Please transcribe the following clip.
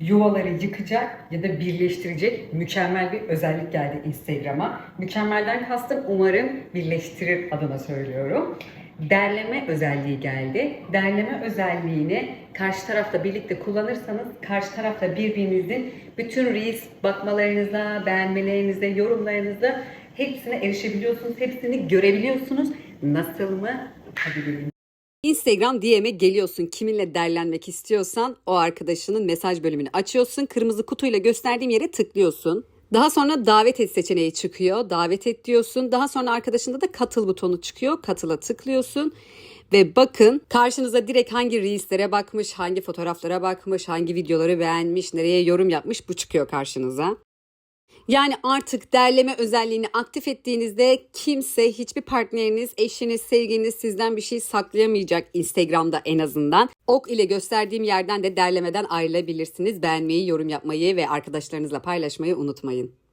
yuvaları yıkacak ya da birleştirecek mükemmel bir özellik geldi Instagram'a. Mükemmelden kastım umarım birleştirir adına söylüyorum. Derleme özelliği geldi. Derleme özelliğini karşı tarafta birlikte kullanırsanız karşı tarafta birbirinizin bütün reels bakmalarınıza, beğenmelerinize, yorumlarınıza hepsine erişebiliyorsunuz. Hepsini görebiliyorsunuz. Nasıl mı? Hadi bilin. Instagram DM'e geliyorsun. Kiminle derlenmek istiyorsan o arkadaşının mesaj bölümünü açıyorsun. Kırmızı kutuyla gösterdiğim yere tıklıyorsun. Daha sonra davet et seçeneği çıkıyor. Davet et diyorsun. Daha sonra arkadaşında da katıl butonu çıkıyor. Katıla tıklıyorsun. Ve bakın karşınıza direkt hangi reelslere bakmış, hangi fotoğraflara bakmış, hangi videoları beğenmiş, nereye yorum yapmış bu çıkıyor karşınıza. Yani artık derleme özelliğini aktif ettiğinizde kimse, hiçbir partneriniz, eşiniz, sevgiliniz sizden bir şey saklayamayacak Instagram'da en azından. Ok ile gösterdiğim yerden de derlemeden ayrılabilirsiniz. Beğenmeyi, yorum yapmayı ve arkadaşlarınızla paylaşmayı unutmayın.